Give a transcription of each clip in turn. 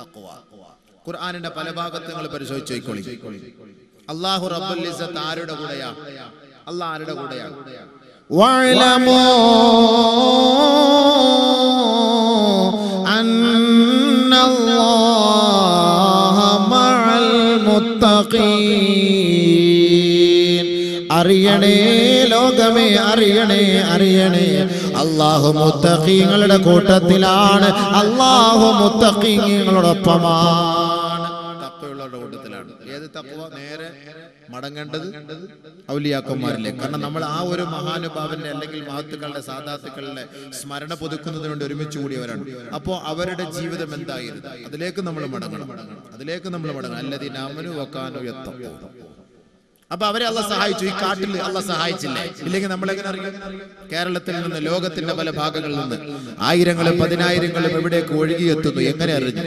തക്കുവ ഖുർആാനിന്റെ പല ഭാഗത്ത് നിങ്ങൾ പരിശോധിച്ചു ചോദിക്കോളി. അള്ളാഹു റബ്ബുൽ ഇസ്സത്ത് ആരുടെ കൂടെയാ? അള്ളാഹ് ആരുടെ കൂടെയാ? അറിയണേ ലോകമേ അറിയണേ അറിയണേ. അള്ളാഹു മുത്തഖീങ്ങളുടെ കൂട്ടത്തിലാണ്. അള്ളാഹു മുത്തഖീങ്ങളോടൊപ്പമാണ്. തഖ്വയുള്ളവരുടെ കൂട്ടത്തിലാണ്. ഏത് തഖ്വ നേരെ മടങ്ങേണ്ടത് ഔലിയാക്കന്മാരിലെ കാരണം നമ്മൾ ആ ഒരു മഹാനുഭാവന്റെ അല്ലെങ്കിൽ മഹത്തുക്കളുടെ സാധാത്തുക്കളുടെ സ്മരണ പുതുക്കുന്നതിന് വേണ്ടി ഒരുമിച്ച് കൂടിയവരാണ്. അപ്പോൾ അവരുടെ ജീവിതം എന്തായിരുന്നു? അതിലേക്ക് നമ്മൾ മടങ്ങണം. അതിലേക്ക് നമ്മൾ മടങ്ങണം. അല്ലതി നാമനു വക്കാനു എത്തപ്പോ അപ്പൊ അവരെ അല്ല സഹായിച്ചു. ഈ കാട്ടിൽ അല്ല സഹായിച്ചില്ലേ? ഇല്ലെങ്കിൽ നമ്മളെങ്ങനെ അറിയും? കേരളത്തിൽ നിന്ന് ലോകത്തിന്റെ പല ഭാഗങ്ങളിൽ നിന്ന് ആയിരങ്ങളും പതിനായിരങ്ങളും എവിടേക്ക് ഒഴുകിയെത്തുന്നു? എങ്ങനെ അറിഞ്ഞു?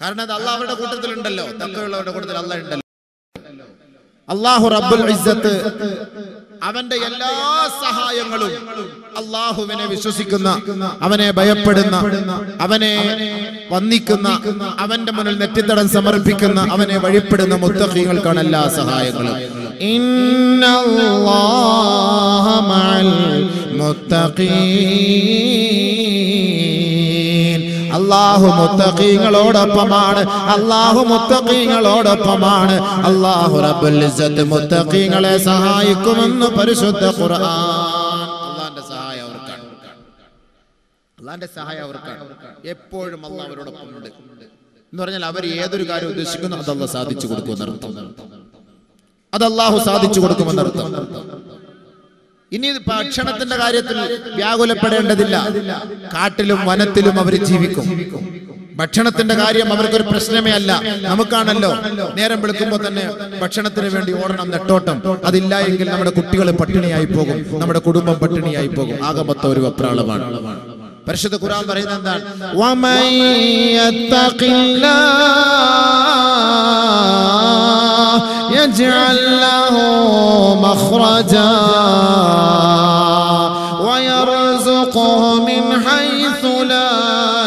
കാരണം അത് അല്ല അവരുടെ കൂട്ടത്തിലുണ്ടല്ലോ. തക്കയുള്ളവരുടെ കൂട്ടത്തിൽ അല്ല ഉണ്ടല്ലോ. അള്ളാഹു റബ്ബുൽ ഇസ്സത്ത് അവന്റെ എല്ലാ സഹായങ്ങളും അള്ളാഹുവിനെ വിശ്വസിക്കുന്ന അവനെ ഭയപ്പെടുന്ന അവനെ വന്നിക്കുന്ന അവന്റെ മുന്നിൽ നെറ്റിത്തടം സമർപ്പിക്കുന്ന അവനെ വഴിപ്പെടുന്ന മുത്തഹീങ്ങൾക്കാണ് എല്ലാ സഹായങ്ങളും. ഇന്നല്ലാഹ മഅൽ മുത്തഖീൻ. അള്ളാഹു മുത്തഖീങ്ങളോടൊപ്പമാണ്. അള്ളാഹു മുത്തഖീങ്ങളോടൊപ്പമാണ്. അള്ളാഹു റബ്ബുൽ ഇസ്സത്ത് മുത്തഖീങ്ങളെ സഹായിക്കുമെന്ന് പരിശുദ്ധ ഖുർആൻ. അള്ളാന്റെ സഹായം അവർക്കാണ്. അള്ളാന്റെ സഹായം അവർക്കാണ്. എപ്പോഴും അള്ളാഹ് അവരോടൊപ്പം ഉണ്ട്. എന്ന് പറഞ്ഞാൽ അവർ ഏതൊരു കാര്യം ഉദ്ദേശിക്കുന്നു അതല്ല സാധിച്ചു കൊടുക്കുമെന്നർത്ഥം. അത് സാധിച്ചു കൊടുക്കുമെന്നർത്ഥം. ഇനി ഭക്ഷണത്തിന്റെ കാര്യത്തിൽ വ്യാകുലപ്പെടേണ്ടതില്ല. കാട്ടിലും വനത്തിലും അവർ ജീവിക്കും. ഭക്ഷണത്തിന്റെ കാര്യം അവർക്കൊരു പ്രശ്നമേ അല്ല. നമുക്കാണല്ലോ. നേരം വെളുക്കുമ്പോൾ തന്നെ ഭക്ഷണത്തിന് വേണ്ടി ഓടണം നെട്ടോട്ടം. അതില്ല എങ്കിൽ നമ്മുടെ കുട്ടികൾ പട്ടിണിയായി പോകും. നമ്മുടെ കുടുംബം പട്ടിണിയായി പോകും. ആകമത്ത ഒരു വെപ്രാളമാണ്. പരിശുദ്ധ ഖുർആൻ പറയുന്നത് എന്താണ്? يجعل له مخرجا ويرزقه من حيث لا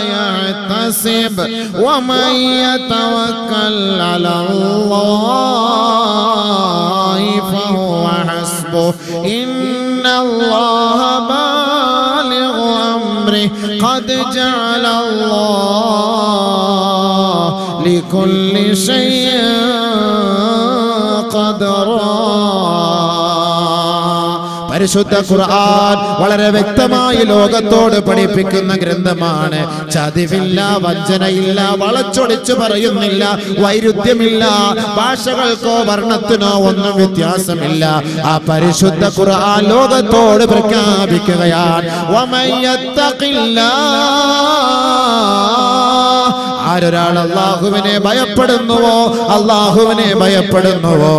يحتسب ومن يتوكل على الله فهو حسبه. إن الله بالغ أمره. قد جعل الله لكل شيء പരിശുദ്ധ ഖുർആൻ വളരെ വ്യക്തമായി ലോകത്തോട് പഠിപ്പിക്കുന്ന ഗ്രന്ഥമാണ്. ചതിവില്ല വഞ്ചനയില്ല വളച്ചൊടിച്ചു പറയുന്നില്ല വൈരുദ്ധ്യമില്ല ഭാഷകൾക്കോ വർണത്തിനോ ഒന്നും വ്യത്യാസമില്ല. ആ പരിശുദ്ധ ഖുർആൻ ലോകത്തോട് പ്രഖ്യാപിക്കുകയാണ്. ആരൊരാൾ അള്ളാഹുവിനെ ഭയപ്പെടുന്നുവോ അള്ളാഹുവിനെ ഭയപ്പെടുന്നുവോ?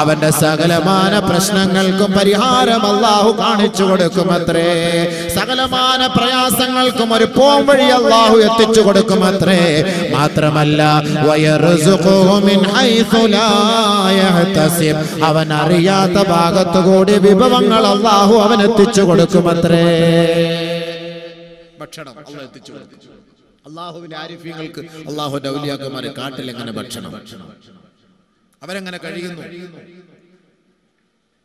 അവന്റെ സകലമാന പ്രശ്നങ്ങൾക്കും പരിഹാരം അള്ളാഹു കാണിച്ചു കൊടുക്കുമത്രേ. സകലമാന പ്രയാസങ്ങൾക്കും ഒരു പോം വഴി അള്ളാഹു എത്തിച്ചു കൊടുക്കുമത്രേ. മാത്രമല്ല അവൻ അറിയാത്ത ഭാഗത്തുകൂടി വിഭവങ്ങൾ അള്ളാഹു അവൻ എത്തിച്ചു കൊടുക്കുമത്രേ. ഭക്ഷണം അള്ള എത്തിച്ചു അള്ളാഹുവിന്റെ ആരിഫ്യങ്ങൾക്ക് അള്ളാഹുന്റെ ഔലിയാക്കന്മാരെ കാട്ടിൽ എങ്ങനെ ഭക്ഷണം? അവരെങ്ങനെ കഴിയുന്നു?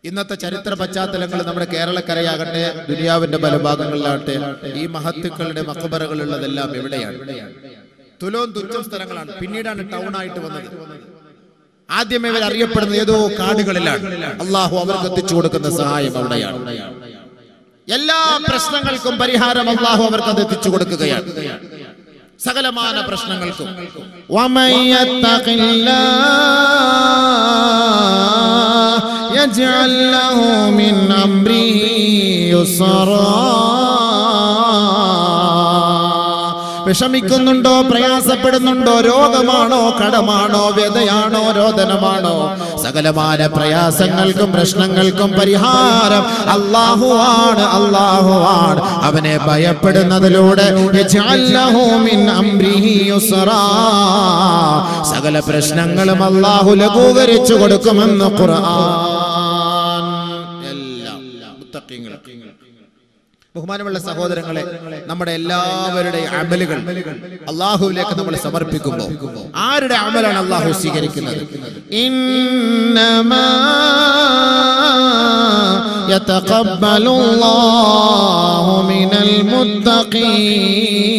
ഇന്നത്തെ ചരിത്ര പശ്ചാത്തലങ്ങൾ നമ്മുടെ കേരളക്കരയാകട്ടെ ദുനിയാവിന്റെ പല ഭാഗങ്ങളിലാകട്ടെ ഈ മഹത്തുക്കളുടെ മക്കബറകളുള്ളതെല്ലാം എവിടെയാണ് തുലോം തുച്ഛം സ്ഥലങ്ങളാണ്. പിന്നീടാണ് ടൗൺ ആയിട്ട് വന്നത്. ആദ്യമേ ഇവർ അറിയപ്പെടുന്നത് ഏതോ കാടുകളിലാണ്. അള്ളാഹു അവർക്ക് എത്തിച്ചു കൊടുക്കുന്ന സഹായം അവിടെയാണ്. എല്ലാ പ്രശ്നങ്ങൾക്കും പരിഹാരം അള്ളാഹു അവർക്ക് അത് എത്തിച്ചു കൊടുക്കുകയാണ് സകലമാന പ്രശ്നങ്ങൾക്കും ومن يتق الله يجعل له من امره يسرا വിഷമിക്കുന്നുണ്ടോ? പ്രയാസപ്പെടുന്നുണ്ടോ? രോഗമാണോ? കടമാണോ? വ്യതയാണോ? രോദനമാണോ? സകലമായ പ്രയാസങ്ങൾക്കും പ്രശ്നങ്ങൾക്കും പരിഹാരം അള്ളാഹുവാണ് അള്ളാഹുവാണ് അവനെ ഭയപ്പെടുന്നതിലൂടെ. സകല പ്രശ്നങ്ങളും അള്ളാഹു ലഘൂകരിച്ചു കൊടുക്കുമെന്ന് ഖുർആൻ. എല്ലാം. ബഹുമാനമുള്ള സഹോദരങ്ങളെ നമ്മുടെ എല്ലാവരുടെയും അമലുകൾ അള്ളാഹുവിലേക്ക് നമ്മൾ സമർപ്പിക്കുമ്പോൾ ആരുടെ അമലാണ് അള്ളാഹു സ്വീകരിക്കുന്നത് إنما يتقبل الله من المتقين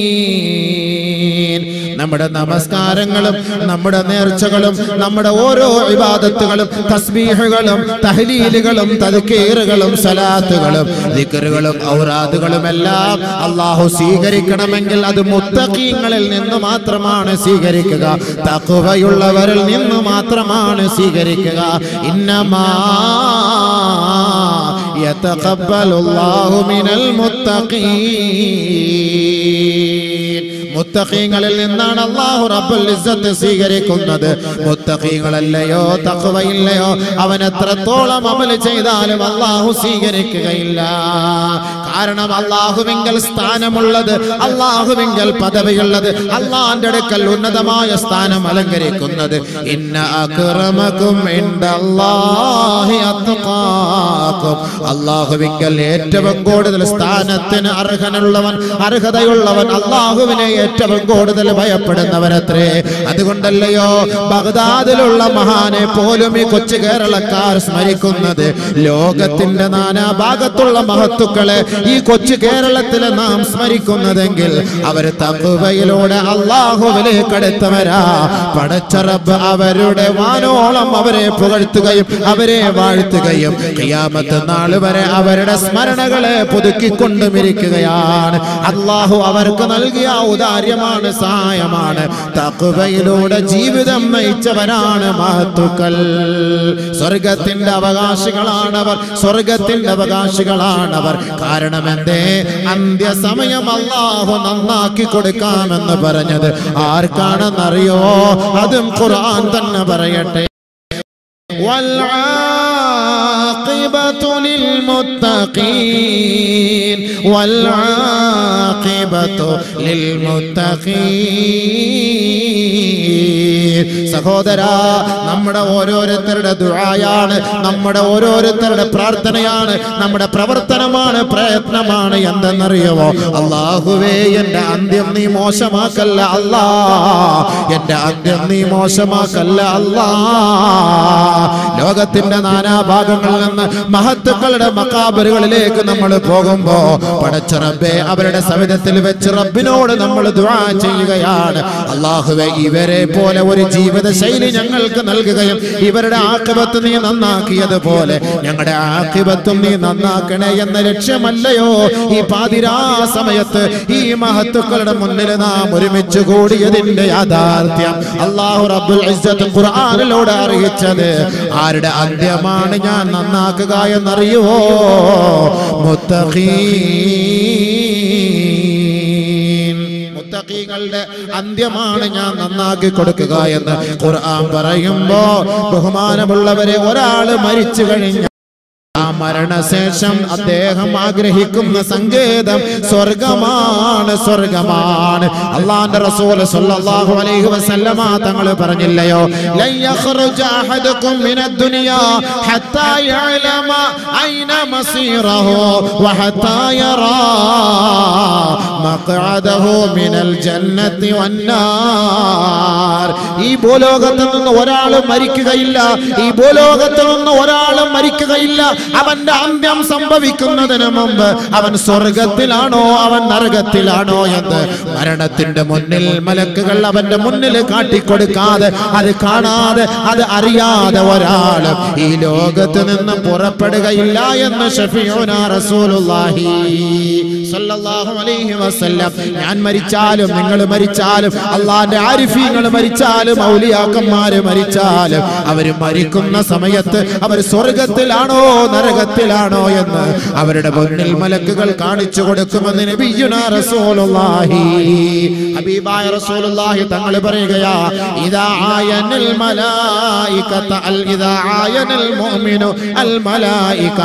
നമ്മുടെ നമസ്കാരങ്ങളും നമ്മുടെ നേർച്ചകളും നമ്മുടെ ഓരോ വിവാദത്തുകളും തസ്ബീഹുകളും തഹലീലുകളും തലക്കേറുകളും സലാത്തുകളും ദിക്റുകളും ഔറാദുകളും എല്ലാം അള്ളാഹു സ്വീകരിക്കണമെങ്കിൽ അത് മുത്തഖീങ്ങളിൽ നിന്ന് മാത്രമാണ് സ്വീകരിക്കുക. തഖ്വയുള്ളവരിൽ നിന്ന് മാത്രമാണ് സ്വീകരിക്കുക. ഇന്നമാ യതഖബ്ബലുല്ലാഹു മിനൽ മുത്തഖീൻ. മുത്തഖീങ്ങളിൽ നിന്നാണ് അള്ളാഹു റബ്ബുൽ ഇസ്സത്ത് സ്വീകരിക്കുന്നത്. മുത്തഖീങ്ങളല്ലയോ തഖ്വയില്ലയോ അവൻ എത്രത്തോളം അമൽ ചെയ്താലും അള്ളാഹു സ്വീകരിക്കുകയില്ല. കാരണം അള്ളാഹുവിങ്കൽ സ്ഥാനമുള്ളത് അള്ളാഹുവിങ്കൽ പദവിയുള്ളത് അള്ളാന്റെ അടുക്കൽ ഉന്നതമായ സ്ഥാനം അലങ്കരിക്കുന്നത്. ഇന്ന അള്ളാഹുവിങ്കൽ ഏറ്റവും കൂടുതൽ സ്ഥാനത്തിന് അർഹനുള്ളവൻ അർഹതയുള്ളവൻ അള്ളാഹുവിനെ ഏറ്റവും കൂടുതൽ ഭയപ്പെടുന്നവരത്രേ അതുകൊണ്ടല്ലയോ ബഗ്ദാദിലുള്ള മഹാനെ പോലും ഈ കൊച്ചു കേരളക്കാർ സ്മരിക്കുന്നത്. ലോകത്തിന്റെ നാനാഭാഗത്തുള്ള മഹത്തുക്കളെ ഈ കൊച്ചു കേരളത്തിലെ നാം സ്മരിക്കുന്നതെങ്കിൽ അവർ തക്കുവയിലൂടെ അള്ളാഹുവിലേക്ക് അടുത്തവരാ പടച്ചറബ് അവരുടെ വാനോളം അവരെ പുകഴ്ത്തുകയും അവരെ വാഴ്ത്തുകയും ഖിയാമത്ത് നാൾ വരെ അവരുടെ സ്മരണകളെ പുതുക്കിക്കൊണ്ടും ഇരിക്കുകയാണ് അള്ളാഹു അവർക്ക് നൽകിയ ഔദാര്യമാണ് സഹായമാണ്. തക്കുവയിലൂടെ ജീവിതം നയിച്ചവരാണ് മഹത്തുക്കൾ. സ്വർഗത്തിന്റെ അവകാശികളാണവർ സ്വർഗത്തിന്റെ അവകാശികളാണവർ. കാരണം എന്തേ അന്ത്യസമയം അള്ളാഹു നന്നാക്കി കൊടുക്കാമെന്ന് പറഞ്ഞത് ആർക്കാണെന്നറിയോ അതും ഖുർആൻ തന്നെ പറയട്ടെ والعاقبة للمتقين والعاقبة للمتقين സഹോദരാ നമ്മുടെ ഓരോരുത്തരുടെ ദുആയാണ് നമ്മുടെ ഓരോരുത്തരുടെ പ്രാർത്ഥനയാണ് നമ്മുടെ പ്രവർത്തനമാണ് പ്രയത്നമാണ് എന്തെന്നറിയുമോ? അള്ളാഹുവേ എന്റെ അന്ത്യം നീ മോശമാക്കല്ല അല്ലാ. എന്റെ അന്ത്യം നീ മോശമാക്കല്ല അല്ലാ. ലോകത്തിന്റെ നാനാഭാഗങ്ങളിൽ നിന്ന് മഹത്തുക്കളുടെ മക്കാബറുകളിലേക്ക് നമ്മൾ പോകുമ്പോ പടച്ച അവരുടെ അവരുടെ സവിധത്തിൽ വെച്ച് റബ്ബിനോട് നമ്മൾ ദുആ ചെയ്യുകയാണ്. അള്ളാഹുവെ ഇവരെ പോലെ ഒരു ജീവിത ശൈലി ഞങ്ങൾക്ക് നൽകുകയും ഇവരുടെ ആക്കിബത്ത് നീ നന്നാക്കിയതുപോലെ ഞങ്ങളുടെ ആക്കിബത്തും നീ നന്നാക്കണേ എന്ന ലക്ഷ്യമല്ലയോ? ഈ പാതിരാ സമയത്ത് ഈ മഹത്തുക്കളുടെ മുന്നിൽ നാം ഒരുമിച്ച് കൂടിയതിന്റെ യാഥാർത്ഥ്യം അള്ളാഹു റബ്ബുൽ ഖുർആനിലൂടെ അറിയിച്ചത്. ആരുടെ അന്ത്യമാണ് ഞാൻ നന്നാക്കുക എന്നറിയുവോ? മുത്തഖീൻ മുത്തഖീങ്ങളുടെ അന്ത്യമാണ് ഞാൻ നന്നാക്കി കൊടുക്കുക എന്ന് ഖുർആൻ പറയുമ്പോ ബഹുമാനമുള്ളവരെ ഒരാൾ മരിച്ചു കഴിഞ്ഞ മരണശേഷം അദ്ദേഹം ആഗ്രഹിക്കുന്ന സങ്കേതം സ്വർഗമാണ് സ്വർഗമാണ്. അള്ളാന്റെ റസൂൽ സല്ലല്ലാഹു അലൈഹി വസല്ലമ തങ്ങൾ പറഞ്ഞില്ലയോ? ലൻ യഖ്റുജ അഹദുക്കും മിനദ് ദുനിയാ ഹത്താ യഅലമ ഐന മസീറഹു വഹത്താ യറാ മഖ്അദഹു മിനൽ ജന്നത്തി വന്നാർ ഈ ഭൂലോകത്തിൽ നിന്ന് ഒരാളും മരിക്കുകയില്ല. ഈ ഭൂലോകത്തിൽ നിന്ന് ഒരാളും മരിക്കുകയില്ല. അവന്റെ അന്ത്യം സംഭവിക്കുന്നതിന് മുമ്പ് അവൻ സ്വർഗത്തിലാണോ അവൻ നരകത്തിലാണോ എന്ന് മരണത്തിന്റെ മുന്നിൽ മലക്കുകൾ അവന്റെ മുന്നിൽ കാട്ടിക്കൊടുക്കാതെ അത് കാണാതെ അത് അറിയാതെ ഒരാൾ ഈ ലോകത്ത് നിന്ന് പുറപ്പെടുകയില്ല എന്ന് ഞാൻ മരിച്ചാലും നിങ്ങൾ മരിച്ചാലും അള്ളാന്റെ ആരിഫീങ്ങൾ മരിച്ചാലും ഔലിയാക്കന്മാര് മരിച്ചാലും അവർ മരിക്കുന്ന സമയത്ത് അവർ സ്വർഗത്തിലാണോ നരകത്തിലാണോ എന്ന് അവരുടെ മുന്നിൽ മലക്കുകൾ കാണിച്ചു കൊടുക്കുമെന്ന് ഹബീബായ റസൂലുള്ളാഹി തങ്ങൾ പറയുകയാ ഇദാ ആയനൽ മലായികത അൽ ഇദാ ആയനൽ മുഅ്മിനു അൽ മലായിക.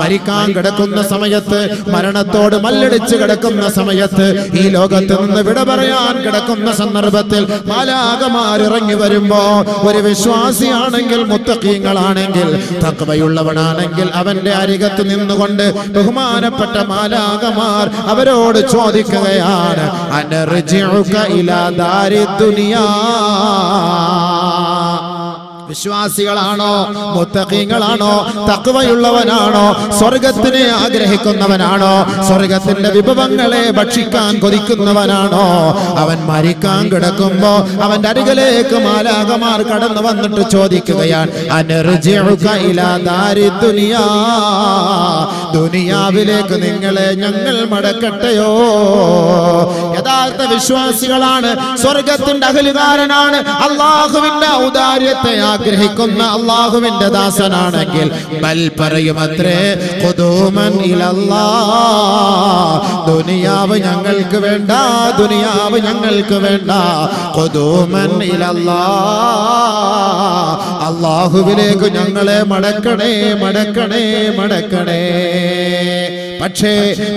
മരിക്കാൻ കിടക്കുന്ന സമയത്ത് മരണത്തോട് മല്ലടിച്ച് കിടക്കുന്ന സമയത്ത് ഈ ലോകത്ത് നിന്ന് വിട പറയാൻ കിടക്കുന്ന സന്ദർഭത്തിൽ മാലാകമാർ ഇറങ്ങി വരുമ്പോ ഒരു വിശ്വാസിയാണെങ്കിൽ മുത്തക്കീങ്ങളാണെങ്കിൽ തക്കവയുള്ളവനാണെങ്കിൽ തക്കവയുള്ളവനാണെങ്കിൽ അവന്റെ അരികത്ത് നിന്നുകൊണ്ട് ബഹുമാനപ്പെട്ട മാലാകമാർ അവരോട് ചോദിക്കുകയാണ് അനർജിയുക ഇലാ ദാരി ദുനിയാ? വിശ്വാസികളാണോ? മുത്തഖീങ്ങളാണോ? തക്വയുള്ളവനാണോ? സ്വർഗത്തിനെ ആഗ്രഹിക്കുന്നവനാണോ? സ്വർഗത്തിന്റെ വിഭവങ്ങളെ ഭക്ഷിക്കാൻ കൊതിക്കുന്നവനാണോ? അവൻ മരിക്കാൻ കിടക്കുമ്പോ അവന്റെ അരികിലേക്ക് മാലാകമാർ കടന്നു വന്നിട്ട് ചോദിക്കുകയാണ് അനർജിഉക ഇലാ ദാരി ദുനിയാ? ദുനിയാവിലേക്ക് നിങ്ങളെ ഞങ്ങൾ മടക്കട്ടെയോ? യഥാർത്ഥ വിശ്വാസികളാണ് സ്വർഗത്തിന്റെ അഹലുകാരനാണ് അള്ളാഹുവിന്റെ ഔദാര്യത്തെ ആഗ്രഹിക്കുന്ന അള്ളാഹുവിന്റെ ദാസനാണെങ്കിൽ ദുനിയാവ് ഞങ്ങൾക്ക് വേണ്ട ദുനിയാവ് ഞങ്ങൾക്ക് വേണ്ട ഖുദൂമൻ ഇലല്ലാ. അള്ളാഹുവിലേക്ക് ഞങ്ങളെ മടക്കണേ മടക്കണേ മടക്കണേ. പക്ഷേ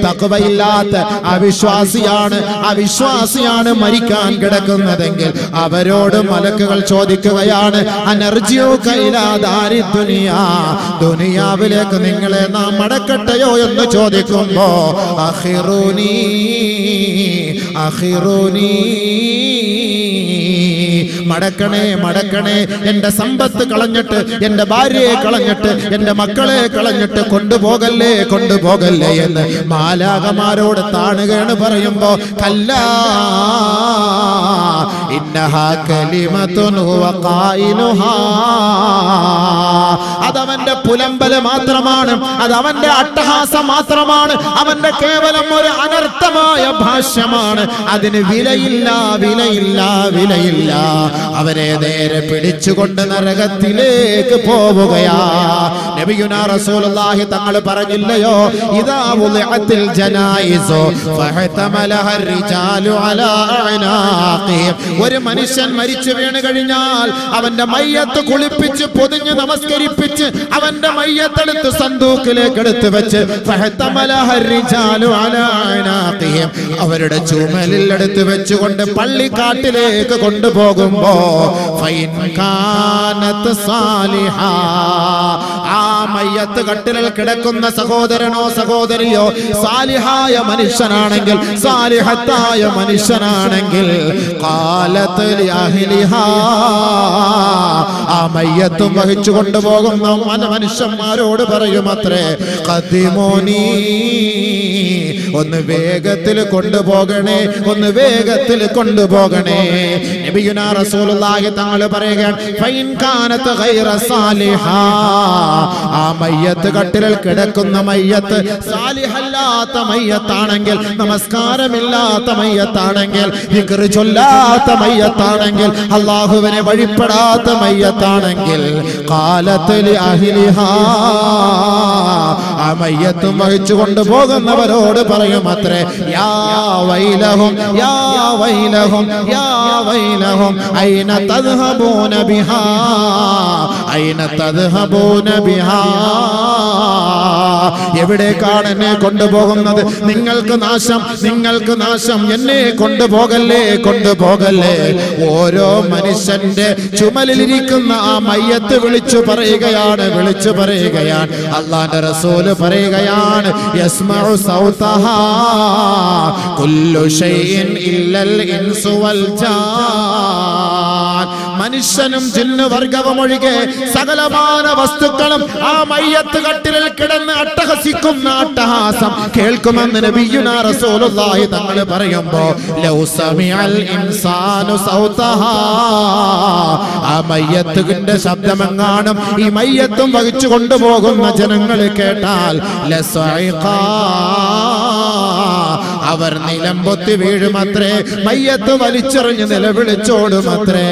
തക്കവയില്ലാത്ത അവിശ്വാസിയാണ് അവിശ്വാസിയാണ് മരിക്കാൻ കിടക്കുന്നതെങ്കിൽ അവരോട് മലക്കുകൾ ചോദിക്കുകയാണ് അനർജിയോ കൈലാതാരി ദുനിയാ ദുനിയാവിലേക്ക് നിങ്ങളെ നാം മടക്കട്ടെയോ? എന്ന് ചോദിക്കുമ്പോ അഹിറുനീ അഹിറുനി മടക്കണേ മടക്കണേ. എന്റെ സമ്പത്ത് കളഞ്ഞിട്ട് എന്റെ ഭാര്യയെ കളഞ്ഞിട്ട് എന്റെ മക്കളെ കളഞ്ഞിട്ട് കൊണ്ടുപോകല്ലേ കൊണ്ടുപോകല്ലേ എന്ന് മാലാകമാരോട് താണുകയാണ് പറയുമ്പോ കല്ല അതവന്റെ പുലമ്പൽ മാത്രമാണ് അത് അവന്റെ അട്ടഹാസം മാത്രമാണ് അവന്റെ കേവലം ഒരു അനർത്ഥമായ ഭാഷ്യമാണ്. അതിന് വിലയില്ല വിലയില്ല വിലയില്ല. അവരെ നേരെ പിടിച്ചുകൊണ്ട് നരകത്തിലേക്ക് പോവുകയാ. നബിയുനാ റസൂലുള്ളാഹി തങ്ങൾ പറഞ്ഞില്ലയോ? ഇദാ വുളിഅത്തിൽ ജനായിസു ഫഹതമലഹ റിജാലു അലാ അനാഖിഹിം ഒരു മനുഷ്യൻ മരിച്ചു വീണ് കഴിഞ്ഞാൽ അവന്റെ മയ്യത്ത് കുളിപ്പിച്ച് പൊതിഞ്ഞ് നമസ്കരിപ്പിച്ച് അവന്റെ മയ്യത്തെടുത്ത് സന്തൂക്കിലേക്ക് എടുത്ത് വെച്ച് ഫഹതമലഹ റിജാലു അലാ അനാഖിഹിം അവരുടെ ചുമലിൽ എടുത്ത് വെച്ചുകൊണ്ട് പള്ളിക്കാട്ടിലേക്ക് കൊണ്ടുപോകുമ്പോ ഫൈൻ കാനത്ത് സാലിഹാ. മയ്യത്ത് കട്ടിലിൽ കിടക്കുന്ന സഹോദരനോ സഹോദരിയോ സാലിഹായ മനുഷ്യനാണെങ്കിൽ സാലിഹത്തായ മനുഷ്യനാണെങ്കിൽ കാലത്ത്. ആ മയ്യത്തും വഹിച്ചു കൊണ്ടുപോകുന്ന മന- മനുഷ്യന്മാരോട് പറയുമത്രേ കതിമോനീ ഒന്ന് വേഗത്തിൽ കൊണ്ടുപോകണേ ഒന്ന് വേഗത്തിൽ കൊണ്ടുപോകണേ നബിയുനാ റസൂലുള്ളാഹി തങ്ങൾ പറയുകയാണ് ഫൈൻ കാനത്ത് ഗൈറ സാലിഹാ. ആ മയ്യത്ത് കട്ടിലിൽ കിടക്കുന്ന മയ്യത്ത് സാലിഹല്ലാത്ത മയ്യത്താണെങ്കിൽ നമസ്കാരമില്ലാത്ത മയ്യത്താണെങ്കിൽ ദിക്ർ ചൊല്ലാത്ത മയ്യത്താണെങ്കിൽ അള്ളാഹുവിനെ വഴിപ്പെടാത്ത മയ്യത്താണെങ്കിൽ കാലത്തിൽ അഹിലിഹാ. ആ വഹിച്ചു കൊണ്ടുപോകുന്നവരോട് പറയും അത്രേ. യാ വൈലഹും യാ വൈലഹും യാ വൈലഹും ഐന തദ്ഹബൂന ബിഹാ ഐന തദ്ഹബൂന ബിഹാ. എവിടേക്കാണ് എന്നെ കൊണ്ടുപോകുന്നത്? നിങ്ങൾക്ക് നാശം നിങ്ങൾക്ക് നാശം എന്നെ കൊണ്ടുപോകല്ലേ കൊണ്ടുപോകല്ലേ. ഓരോ മനുഷ്യന്റെ ചുമലിലിരിക്കുന്ന ആ മയ്യത്ത് വിളിച്ചു പറയുകയാണ് വിളിച്ചു പറയുകയാണ്. അള്ളാന്റെ റസൂൽ പറയുകയാണ് കുല്ലു ഷൈഇൻ ഇല്ലൽ ഇൻസു വൽ ജാൻ മനുഷ്യനും ജിന്നു വർഗവും ഒഴികെ സകലമാന വസ്തുക്കളും ആ മയ്യത്ത് കട്ടിലിൽ കിടന്ന് അട്ടഹസിക്കുന്ന അട്ടഹാസം കേൾക്കുമെന്ന് നബിയുനാ റസൂലുള്ളാഹി തങ്ങൾ പറയുമ്പോ ലൗ സമിഅൽ ഇൻസാനു സൗതഹാ ആ ഈ മയ്യത്തും വഹിച്ചു കൊണ്ടുപോകുന്ന ജനങ്ങൾ കേട്ടാൽ ലസഇഖാ. അവർ നിലംപൊത്തി വീഴുമത്രേ. മയ്യത്ത് വലിച്ചെറിഞ്ഞ് നിലവിളിച്ചോടുമത്രേ.